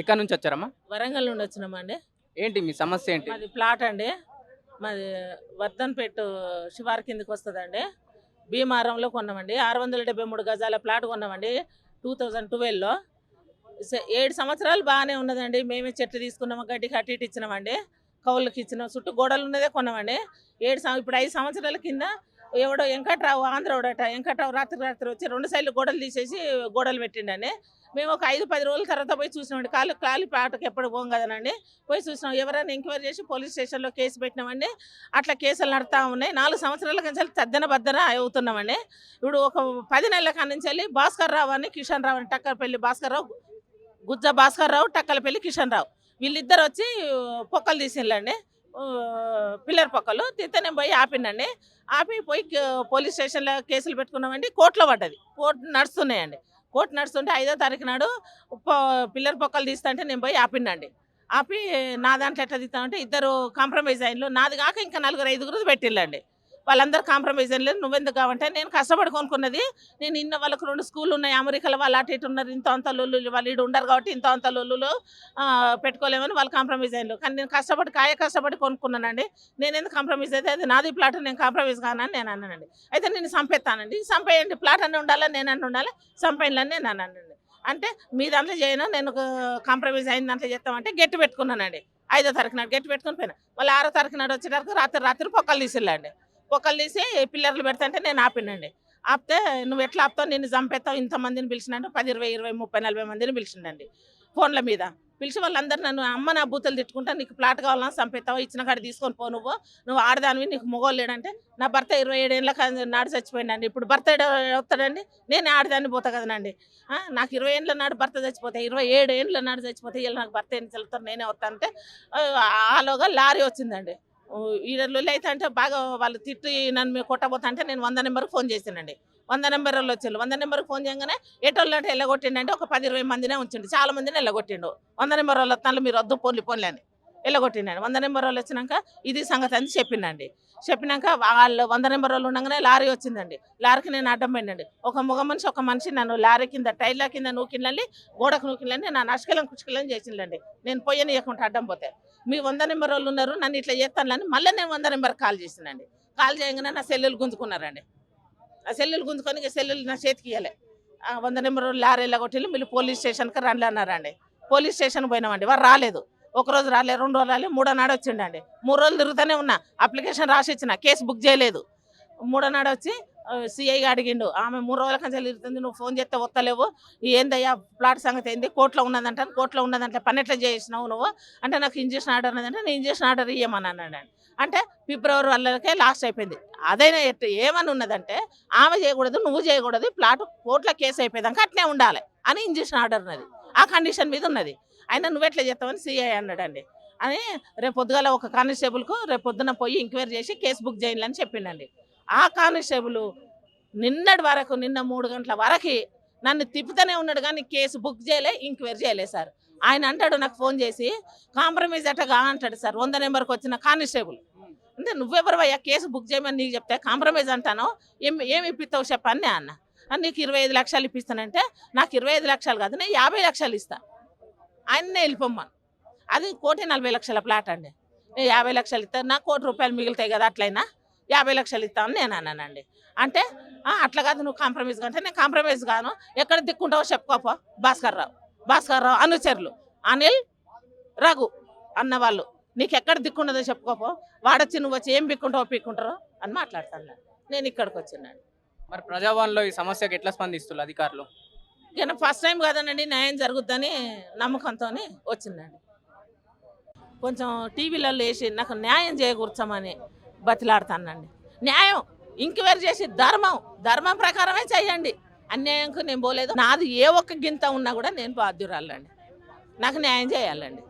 ఎక్కడి నుంచి వచ్చారమ్మా? వరంగల్ నుండి వచ్చినామండి. ఏంటి మీ సమస్య ఏంటి? మాది ప్లాట్ అండి. మాది వర్ధన్పేట శివారు కిందకి వస్తుందండి. భీమారంలో కొన్నామండి. ఆరు వందల డెబ్బై మూడు గజాల ప్లాట్ కొన్నామండి టూ థౌజండ్ ట్వెల్వ్లో. ఏడు సంవత్సరాలు బాగానే ఉన్నదండి. మేమే చెట్లు తీసుకున్నాము గడ్డి ఇటు ఇచ్చినామండి. కౌళ్ళకి ఇచ్చినాం చుట్టూ గోడలు ఉన్నదే కొన్నామండి. ఏడు ఇప్పుడు ఐదు సంవత్సరాల కింద ఎవడో వెంకట్రావు ఆంధ్రోడట వెంకట్రావు రాత్రి రాత్రి వచ్చి రెండు సైడ్లు గోడలు తీసేసి గోడలు పెట్టిండని. మేము ఒక ఐదు పది రోజుల తర్వాత పోయి చూసినామండి. కాలు కాలి పాటకు ఎప్పుడు పోం కదనండి పోయి చూసినాం. ఎవరైనా ఎంక్వైరీ చేసి పోలీస్ స్టేషన్లో కేసు పెట్టినామండి. అట్లా కేసులు నడుతూ ఉన్నాయి. నాలుగు సంవత్సరాల నుంచి తద్దన బద్దన అవుతున్నామండి. ఇప్పుడు ఒక పది నెలల కాడ నుంచి వెళ్ళి భాస్కర్ రావు అని కిషన్ రావు అని టక్కరపల్లి భాస్కర్ రావు గుజ్జ భాస్కర్ రావు టక్కలపల్లి కిషన్ రావు. వీళ్ళిద్దరు వచ్చి పొక్కలు తీసిండ్లండి పిల్లర్ పొక్కలు. తీస్తే నేను పోయి ఆపిండండి. ఆపి పోయి పోలీస్ స్టేషన్లో కేసులు పెట్టుకున్నామండి. కోర్టులో పడ్డది. కోర్టు నడుస్తున్నాయండి. కోర్టు నడుస్తుంటే ఐదో తారీఖు నాడు పిల్లర్ పొక్కలు తీస్తుంటే నేను పోయి ఆపిండండి. ఆపి నా దాంట్లో ఎట్లా తీస్తామంటే ఇద్దరు కాంప్రమైజ్ అయినలో. నాది కాక ఇంకా నలుగురు ఐదుగురు పెట్టిళ్ళండి వాళ్ళందరూ కాంప్రమైజ్ లేదు. నువ్వెందుకు కావంటే నేను కష్టపడి కొనుక్కున్నది నేను ఇన్న వాళ్ళకు రెండు స్కూల్ ఉన్నాయి అమెరికాలో వాళ్ళు అటు ఇటు ఉన్నారు ఇంత అంత లొల్లు వాళ్ళు ఇటు ఉండరు కాబట్టి ఇంత అంత లొల్లులు పెట్టుకోలేమని వాళ్ళు కాంప్రమైజ్ అయ్యారు కానీ నేను కష్టపడి కాయ కష్టపడి కొనుక్కున్నానండి. నేను ఎందుకు కాంప్రమైజ్ అయితే అది నాది ప్లాట్ నేను కాంప్రమైజ్ కానని నేను అన్నానండి. అయితే నేను చంపేస్తానండి. చంపేయండి. ప్లాట్ అని ఉండాలని నేను అన్న ఉండాలి? చంపేయాలని నేను అన్నానండి. అంటే మీ దాంట్లో చేయను నేను కాంప్రమైజ్ అయిన దాంట్లో చేస్తామంటే గట్టి పెట్టుకున్నానండి. ఐదో తారీఖు నాడు గట్టి పెట్టుకుని పోయినా. మళ్ళీ ఆరో తారీఖు నాడు వచ్చేటరకు రాత్రి రాత్రి పొక్కలు తీసిల్లండి. ఒకళ్ళు తీసి పిల్లర్లు పెడతాంటే నేను ఆపినండి. ఆపితే నువ్వు ఎట్లా ఆపుతావు? నిన్ను చంపేస్తావు? ఇంతమందిని పిలిచినంటే పది ఇరవై ఇరవై ముప్పై నలభై మందిని పిలిచిండండి ఫోన్ల మీద. పిలిచి వాళ్ళందరూ నన్ను అమ్మ నా బూతులు తిట్టుకుంటా నీకు ప్లాట్ కావాలన్నా చంపేస్తావు? ఇచ్చిన కాడ తీసుకొని పో నువ్వు. నువ్వు ఆడదానివి నీకు మొగోళ్ళు లేడంటే నా భర్త ఇరవై ఏడేళ్ళ నాడు చచ్చిపోయిందండి ఇప్పుడు భర్త ఏడ వస్తాడండి? నేనే ఆడదాన్ని పోతా కదనండి. నాకు ఇరవై ఏళ్ళ నాడు భర్త చచ్చిపోతే ఇరవై ఏడు ఏళ్ళ నాడు చచ్చిపోతే వీళ్ళు నాకు భర్త ఎన్ని చల్లుతారు నేనే వస్తానంటే ఆలోగా లారీ వచ్చిందండి. ఈ లొల్లి అయితే అంటే బాగా వాళ్ళు తిట్టి నన్ను మీరు కొట్టబోతా అంటే నేను వంద నెంబర్కి ఫోన్ చేసానండి వంద నెంబర్ వాళ్ళు వచ్చారు వంద నెంబర్కి ఫోన్ చేయగానే ఎటోళ్ళు అంటే వెళ్ళగొట్టిండు అంటే ఒక పది ఇరవై మందినే ఉంచండి. చాలా మందిని ఎల్లగొట్టిండు. వంద నెంబర్ వాళ్ళు వస్తాను మీరు వద్దు పోన్లు పోన్లే అని వెళ్ళగొట్టిండండి వంద నెంబర్ వాళ్ళు వచ్చినాక ఇది సంగతి అని చెప్పిండండి చెప్పినాక వాళ్ళు వంద నెంబర్ వాళ్ళు ఉండగానే లారీ వచ్చిందండి. లారీకి నేను అడ్డం పోయిందండి ఒక మగ మనిషి ఒక మనిషి నన్ను లారీ కింద టైర్ల కింద నూకిళ్ళని గోడకు నూకిళ్ళని నా నష్కలం కుష్కలం చేసిండండి నేను పొయ్యనియకుండా అడ్డం పోతే. మీ వంద నెంబర్ వాళ్ళు ఉన్నారు నన్ను ఇట్లా చేస్తానులని మళ్ళీ నేను వంద నెంబర్ కాల్ చేసినండి. కాల్ చేయగానే నా సెల్లులు గుంజుకున్నారండి. ఆ సెల్లులు గుంజుకొని ఇక సెల్లులు నా చేతికి ఇవ్వలే ఆ వంద నెంబర్ లారీలో కొట్టి మీరు పోలీస్ స్టేషన్కి రండి అన్నారండి. పోలీస్ స్టేషన్ పోయినామండి. వారు రాలేదు. ఒక రోజు రాలేదు రెండు రోజులు రాలేదు మూడో నాడు వచ్చిండండి. మూడు రోజులు తిరుగుతూనే ఉన్నా. అప్లికేషన్ రాసి ఇచ్చిన కేసు బుక్ చేయలేదు. మూడో నాడు వచ్చి సిఐగా అడిగిండు ఆమె మూడు రోజుల కంచె ఇరుతుంది నువ్వు ఫోన్ చేస్తే వస్తలేవు ఏందయ్యా ప్లాట్ సంగతి ఏంది? కోర్టులో ఉన్నదంట కోర్టులో ఉన్నదంటే పని చేసినావు నువ్వు? అంటే నాకు ఇంజక్షన్ ఆర్డర్ ఉన్నదంటే నేను ఇంజక్షన్ ఆర్డర్ ఇవ్వమని అన్నాడు అంటే ఫిబ్రవరి వల్లకే లాస్ట్ అయిపోయింది. అదైనా ఎట్ట ఏమని ఉన్నదంటే ఆమె చేయకూడదు నువ్వు చేయకూడదు ప్లాట్ కోర్టులో కేసు అయిపోయేదాకా అట్లే ఉండాలి అని ఇంజక్షన్ ఆర్డర్ ఉన్నది. ఆ కండిషన్ మీద ఉన్నది. అయినా నువ్వు ఎట్లా చేస్తావని సిఐ అన్నాడండి. అని రేపు పొద్దుగాల ఒక కానిస్టేబుల్కు రేపు పొద్దున పోయి ఎంక్వైరీ చేసి కేసు బుక్ చేయాలని చెప్పిండండి. ఆ కానిస్టేబుల్ నిన్నటి వరకు నిన్న మూడు గంటల వరకు నన్ను తిప్పుతూనే ఉన్నాడు కానీ కేసు బుక్ చేయలే ఇంక్వైరీ చేయలే సార్. ఆయన అంటాడు నాకు ఫోన్ చేసి కాంప్రమైజ్ అట్టగా అంటాడు సార్ వంద నెంబర్కి వచ్చిన కానిస్టేబుల్. అంటే నువ్వెవరు అయ్యా కేసు బుక్ చేయమని నీకు చెప్తే కాంప్రమైజ్ అంటాను ఏం ఏమి ఇప్పిస్తావు చెప్పని అన్న. నీకు ఇరవై ఐదు లక్షలు ఇప్పిస్తానంటే నాకు ఇరవై ఐదు లక్షలు కాదు నేను యాభై లక్షలు ఇస్తా. ఆయన్నే వెళ్ళిపోమ్మను. అది కోటి నలభై లక్షల ప్లాట్ అండి. నేను యాభై లక్షలు ఇస్తాను నాకు కోటి రూపాయలు మిగులుతాయి కదా అట్లయినా. యాభై లక్షలు ఇస్తాను నేను అన్నానండి. అంటే "ఆ, అట్లా కాదు నువ్వు కాంప్రమైజ్ అంటే నేను కాంప్రమైజ్ కాను ఎక్కడ దిక్కుంటావో చెప్పుకోపో. భాస్కర్ రావు భాస్కర్ రావు అనుచరులు అనిల్ రఘు అన్న వాళ్ళు. నీకు ఎక్కడ దిక్కుండదో చెప్పుకోపో. వాడొచ్చి నువ్వు వచ్చి ఏం బిక్కుంటావో పీక్కుంటారో అని మాట్లాడుతాను నేను. ఇక్కడికి వచ్చినాను. మరి ప్రజాభవన్లో ఈ సమస్యకు ఎట్లా స్పందిస్తున్నారు అధికారులు? కానీ ఫస్ట్ టైం కదనండి న్యాయం జరుగుద్దని నమ్మకంతో వచ్చిందండి కొంచెం టీవీలలో వేసి నాకు న్యాయం చేయకూర్చమని బతిలాడుతానండి. న్యాయం ఇంక్వైరీ చేసి ధర్మం ధర్మం ప్రకారమే చేయండి. అన్యాయంకు నేను పోలేదు. నాది ఏ ఒక్క గింత ఉన్నా కూడా నేను బాధ్యురాలండి నాకు న్యాయం చేయాలండి.